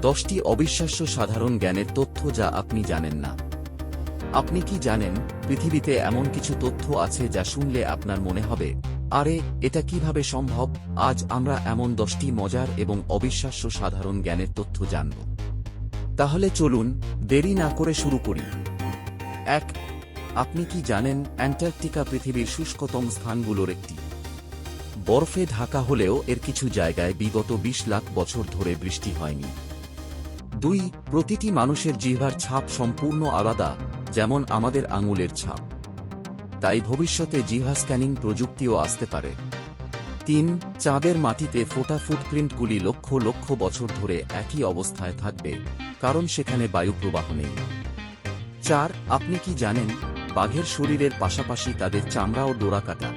দশটি অবিশ্বাস্য সাধারণ জ্ঞানের তথ্য যা আপনি জানেন না। আপনি কি জানেন, পৃথিবীতে এমন কিছু তথ্য আছে যা শুনলে আপনার মনে হবে, আরে, এটা কীভাবে সম্ভব? আজ আমরা এমন দশটি মজার এবং অবিশ্বাস্য সাধারণ জ্ঞানের তথ্য জানব। তাহলে চলুন, দেরি না করে শুরু করি। এক, আপনি কি জানেন, অ্যান্টার্কটিকা পৃথিবীর শুষ্কতম স্থানগুলোর একটি? বরফে ঢাকা হলেও এর কিছু জায়গায় বিগত ২০ লাখ বছর ধরে বৃষ্টি হয়নি। দুই, প্রতিটি মানুষের জিহ্বার ছাপ সম্পূর্ণ আলাদা, যেমন আমাদের আঙুলের ছাপ। তাই ভবিষ্যতে জিহ্বা স্ক্যানিং প্রযুক্তিও আসতে পারে। তিন, চাঁদের মাটিতে ফোটা ফুটপ্রিন্টগুলি লক্ষ লক্ষ বছর ধরে একই অবস্থায় থাকবে, কারণ সেখানে বায়ু প্রবাহ নেই। চার, আপনি কি জানেন, বাঘের শরীরের পাশাপাশি তাদের চামড়া ও ডোরা কাটা।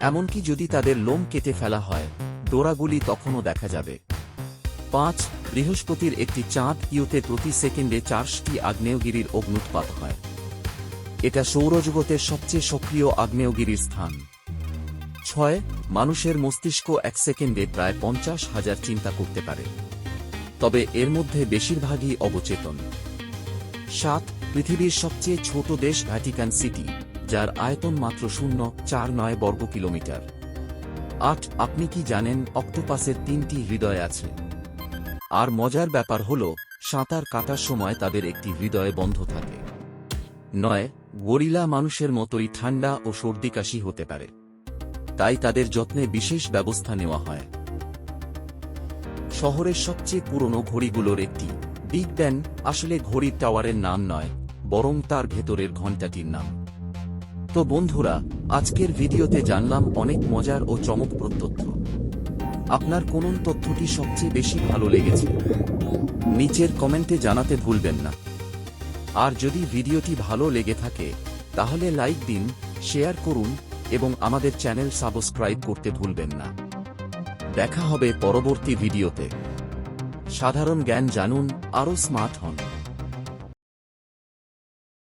এমনকি যদি তাদের লোম কেটে ফেলা হয়, ডোরাগুলি তখনও দেখা যাবে। পাঁচ বৃহস্পতির একটি চাঁদ ইউতে প্রতি সেকেন্ডে চারশটি আগ্নেয়গিরির অগ্নুৎপাত হয়। এটা সৌরজগতের সবচেয়ে সক্রিয় আগ্নেয়গিরির স্থান। ছয়, মানুষের মস্তিষ্ক এক সেকেন্ডে প্রায় পঞ্চাশ হাজার চিন্তা করতে পারে। তবে এর মধ্যে বেশিরভাগই অবচেতন। সাত, পৃথিবীর সবচেয়ে ছোট দেশ ভ্যাটিকান সিটি, যার আয়তন মাত্র শূন্য, চার নয় বর্গ কিলোমিটার আট, আপনি কি জানেন অক্টোপাসের তিনটি হৃদয় আছে? আর মজার ব্যাপার হল, সাঁতার কাটার সময় তাদের একটি হৃদয় বন্ধ থাকে। নয়, গরিলা মানুষের মতোই ঠান্ডা ও সর্দি কাশি হতে পারে। তাই তাদের যত্নে বিশেষ ব্যবস্থা নেওয়া হয়। শহরের সবচেয়ে পুরনো ঘড়িগুলোর একটি বিগ ব্যান আসলে ঘড়ির টাওয়ারের নাম নয়, বরং তার ভেতরের ঘণ্টাটির নাম। তো বন্ধুরা, আজকের ভিডিওতে জানলাম অনেক মজার ও চমকপ্রদ তথ্য। আপনার কোন তথ্যটি সবচেয়ে বেশি ভালো লেগেছে? নিচের কমেন্টে জানাতে ভুলবেন না। আর যদি ভিডিওটি ভালো লেগে থাকে, তাহলে লাইক দিন, শেয়ার করুন, এবং আমাদের চ্যানেল সাবস্ক্রাইব করতে ভুলবেন না। দেখা হবে পরবর্তী ভিডিওতে। সাধারণ জ্ঞান জানুন, আরও স্মার্ট হন।